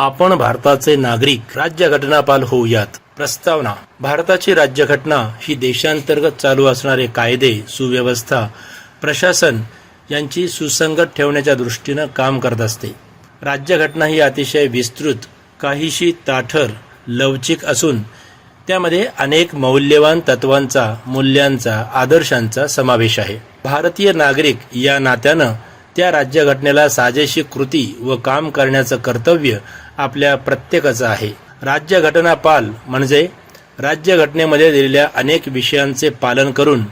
आपण भारताचे नागरिक राज्यघटनापाल होऊयात. प्रस्तावना भारताची राज्यघटना ही देशांतर्गत चालू असणारे कायदे सुव्यवस्था प्रशासन यांची सुसंगत ठेवण्याच्या दृष्टीनं काम करत असते. राज्यघटना ही अतिशय विस्तृत काहीशी ताठर लवचिक असून त्यामध्ये अनेक मौल्यवान तत्वांचा मूल्यांचा आदर्शांचा समावेश आहे. भारतीय नागरिक या नात्यानं त्या राज्यघटनेला साजेशी कृती व काम करण्याचं कर्तव्य आपल्या प्रत्येकाचं आहे. राज्यघटनापाल म्हणजे राज्यघटनेमध्ये दिलेल्या अनेक विषयांचे पालन करून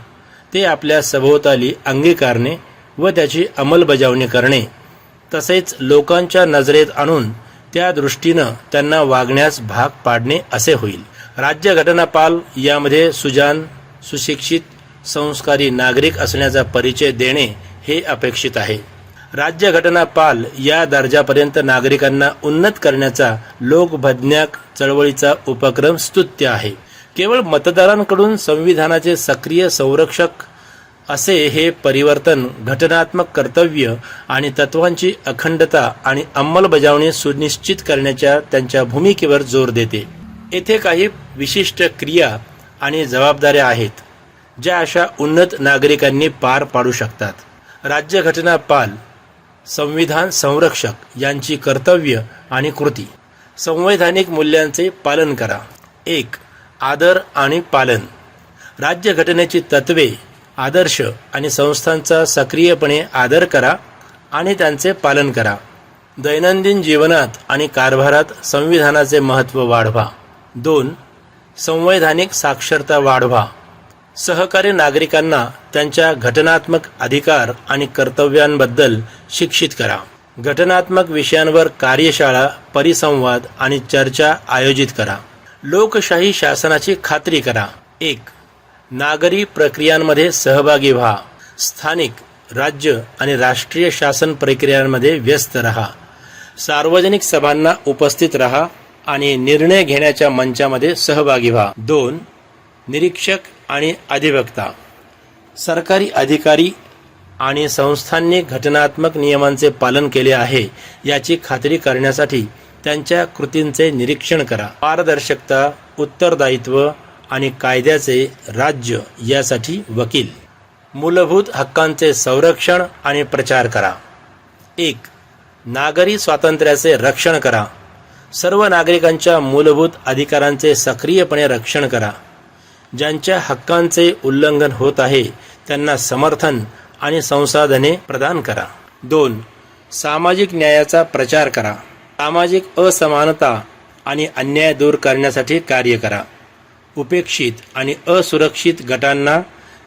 ते आपल्या सभोवताली अंगीकारणे व त्याची अंमलबजावणी करणे तसेच लोकांच्या नजरेत आणून त्या दृष्टीनं त्यांना वागण्यास भाग पाडणे असे होईल. राज्यघटनापाल यामध्ये सुजान सुशिक्षित संस्कारी नागरिक असण्याचा परिचय देणे हे अपेक्षित आहे. राज्यघटनापाल या दर्जापर्यंत नागरिकांना उन्नत करण्याचा लोकभज्ञाक चळवळीचा उपक्रम स्तुत्य आहे. केवळ मतदारांकडून संविधानाचे सक्रिय संरक्षक असे हे परिवर्तन घटनात्मक कर्तव्य आणि तत्वांची अखंडता आणि अंमलबजावणी सुनिश्चित करण्याच्या त्यांच्या भूमिकेवर जोर देते. येथे काही विशिष्ट क्रिया आणि जबाबदाऱ्या आहेत ज्या अशा उन्नत नागरिकांनी पार पाडू शकतात. राज्यघटना पाल संविधान संरक्षक यांची कर्तव्य आणि कृती. संवैधानिक मूल्यांचे पालन करा. एक आदर आणि पालन. राज्यघटनेची तत्वे आदर्श आणि संस्थांचा सक्रियपणे आदर करा आणि त्यांचे पालन करा. दैनंदिन जीवनात आणि कारभारात संविधानाचे महत्त्व वाढवा. दोन संवैधानिक साक्षरता वाढवा. सहकारी नागरिकांना त्यांच्या घटनात्मक अधिकार आणि कर्तव्यांबद्दल शिक्षित करा. घटनात्मक विषयांवर कार्यशाळा परिसंवाद आणि चर्चा आयोजित करा. लोकशाही शासनाची खात्री करा. एक नागरी प्रक्रियांमध्ये सहभागी व्हा. स्थानिक राज्य आणि राष्ट्रीय शासन प्रक्रियांमध्ये व्यस्त रहा. सार्वजनिक सभांना उपस्थित रहा आणि निर्णय घेण्याच्या मंचामध्ये सहभागी व्हा. दोन निरीक्षक आणि अधिवक्ता सरकारी अधिकारी आणि संस्थांनी घटनात्मक नियमांचे पालन केले आहे याची खात्री करण्यासाठी त्यांच्या कृतींचे निरीक्षण करा. पारदर्शकता उत्तरदायित्व आणि कायद्याचे राज्य यासाठी वकील. मूलभूत हक्कांचे संरक्षण आणि प्रचार करा. एक नागरी स्वातंत्र्याचे रक्षण करा. सर्व नागरिकांच्या मूलभूत अधिकारांचे सक्रियपणे रक्षण करा. ज्यांच्या हक्कांचे उल्लंघन होत आहे त्यांना समर्थन आणि संसाधने प्रदान करा. दोन सामाजिक न्यायाचा प्रचार करा. सामाजिक असमानता आणि अन्याय दूर करण्यासाठी कार्य करा. उपेक्षित आणि असुरक्षित गटांना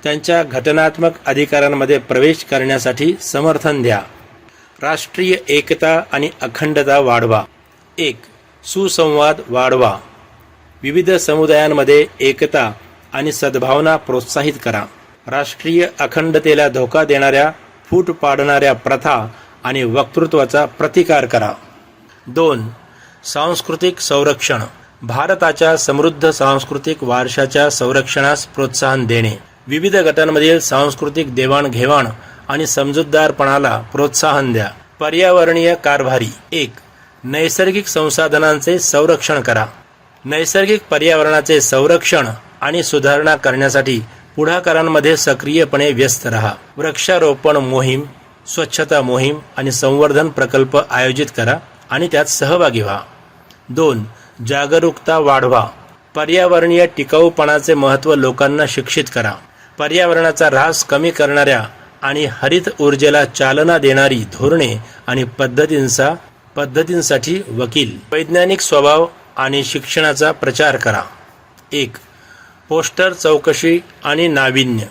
त्यांच्या घटनात्मक अधिकारांमध्ये प्रवेश करण्यासाठी समर्थन द्या. राष्ट्रीय एकता आणि अखंडता वाढवा. एक सुसंवाद वाढवा. विविध समुदायांमध्ये एकता आणि सद्भावना प्रोत्साहित करा. राष्ट्रीय अखंडतेला धोका देणाऱ्या फूट पाडणाऱ्या प्रथा आणि वक्तृत्वाचा प्रतिकार करा. दोन सांस्कृतिक संरक्षण. भारताच्या समृद्ध सांस्कृतिक वारशाच्या संरक्षणास प्रोत्साहन देणे. विविध गटांमधील सांस्कृतिक देवाणघेवाण आणि समजूतदारपणाला प्रोत्साहन द्या. पर्यावरणीय कारभारी. एक नैसर्गिक संसाधनांचे संरक्षण करा. नैसर्गिक पर्यावरणाचे संरक्षण आणि सुधारणा करण्यासाठी पुढाकारांमध्ये सक्रियपणे व्यस्त रहा. वृक्षारोपण मोहीम स्वच्छता मोहीम आणि संवर्धन प्रकल्प आयोजित करा आणि त्यात सहभागी व्हा. दोन जागरूकता वाढवा. पर्यावरणीय टिकाऊपणाचे महत्त्व लोकांना शिक्षित करा. पर्यावरणाचा ऱ्हास कमी करणाऱ्या आणि हरित ऊर्जेला चालना देणारी धोरणे आणि पद्धतींचा पद्धतींसाठी वकील. वैज्ञानिक स्वभाव आणि शिक्षणाचा प्रचार करा. एक पोस्टर चौकशी आणि नाविन्य.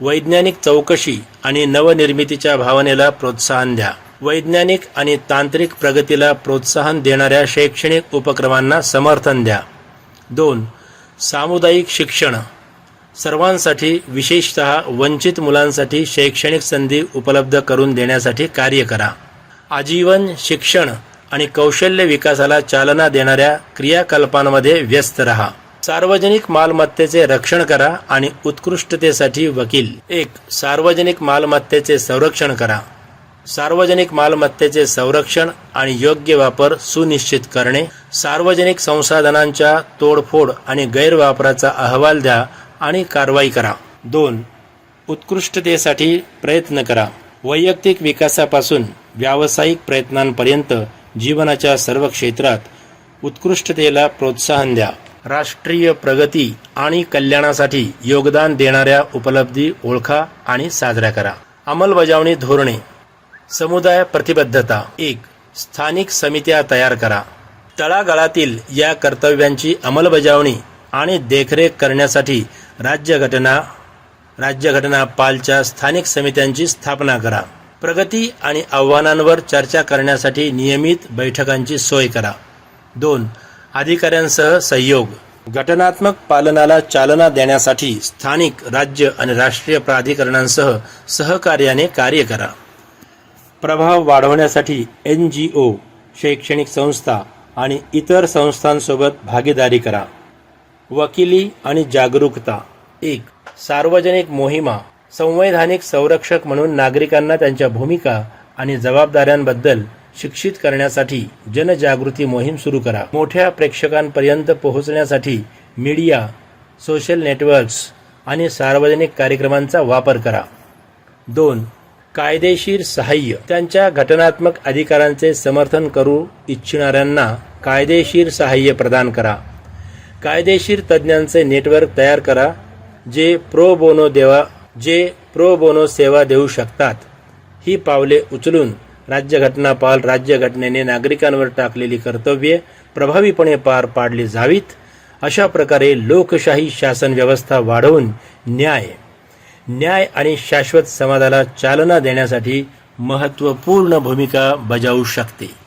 वैज्ञानिक चौकशी आणि नवनिर्मितीच्या भावनेला प्रोत्साहन द्या. वैज्ञानिक आणि तांत्रिक प्रगतीला प्रोत्साहन देणाऱ्या शैक्षणिक उपक्रमांना समर्थन द्या. दोन सामुदायिक शिक्षण. सर्वांसाठी विशेषतः वंचित मुलांसाठी शैक्षणिक संधी उपलब्ध करून देण्यासाठी कार्य करा. आजीवन शिक्षण आणि कौशल्य विकासाला चालना देणाऱ्या क्रियाकल्पांमध्ये व्यस्त रहा. सार्वजनिक मालमत्तेचे रक्षण करा आणि उत्कृष्टतेसाठी वकील. एक सार्वजनिक मालमत्तेचे संरक्षण करा. सार्वजनिक मालमत्तेचे संरक्षण आणि योग्य वापर सुनिश्चित करणे. सार्वजनिक संसाधनांच्या तोडफोड आणि गैरवापराचा अहवाल द्या आणि कारवाई करा. दोन उत्कृष्टतेसाठी प्रयत्न करा. वैयक्तिक विकासापासून व्यावसायिक प्रयत्नांपर्यंत जीवनाच्या सर्व क्षेत्रात उत्कृष्टतेला प्रोत्साहन द्या. राष्ट्रीय प्रगती आणि कल्याणासाठी योगदान देणाऱ्या उपलब्धी ओळखा आणि साजऱ्या करा. अंमलबजावणी धोरणे. समुदाय प्रतिबद्धता. एक स्थानिक समित्या तयार करा. तळागाळातील या कर्तव्यांची अंमलबजावणी आणि देखरेख करण्यासाठी राज्यघटना राज्यघटना पालच्या स्थानिक समित्यांची स्थापना करा. प्रगती आणि आव्हानांवर चर्चा करण्यासाठी नियमित बैठकांची सोय करा. दोन अधिकाऱ्यांसह सहयोग घटनात्मक पालनाला चालना देण्यासाठी स्थानिक राज्य आणि राष्ट्रीय प्राधिकरणांसह सहकार्याने कार्य करा. प्रभाव वाढवण्यासाठी एन जी ओ शैक्षणिक संस्था आणि इतर संस्थांसोबत भागीदारी करा. वकिली आणि जागरूकता. एक सार्वजनिक मोहिमा. संवैधानिक संरक्षक म्हणून नागरिकांना त्यांच्या भूमिका आणि जबाबदाऱ्यांबद्दल शिक्षित करण्यासाठी जनजागृती मोहीम सुरू करा. मोठ्या प्रेक्षकांपर्यंत पोहोचण्यासाठी मीडिया सोशल नेटवर्क्स आणि सार्वजनिक कार्यक्रमांचा वापर करा. दोन कायदेशीर सहाय्य. त्यांच्या घटनात्मक अधिकारांचे समर्थन करू इच्छिणाऱ्यांना कायदेशीर सहाय्य प्रदान करा. कायदेशीर तज्ज्ञांचे नेटवर्क तयार करा जे प्रो बोनो देवा जे प्रो बोनो सेवा देऊ शकतात. ही पावले उचलून राज्यघटनापाल राज्यघटनेने नागरिकांवर टाकलेली कर्तव्ये प्रभावीपणे पार पाडली जावीत अशा प्रकारे लोकशाही शासन व्यवस्था वाढवून न्याय न्याय आणि शाश्वत समाजाला चालना देण्यासाठी महत्त्वपूर्ण भूमिका बजावू शकते.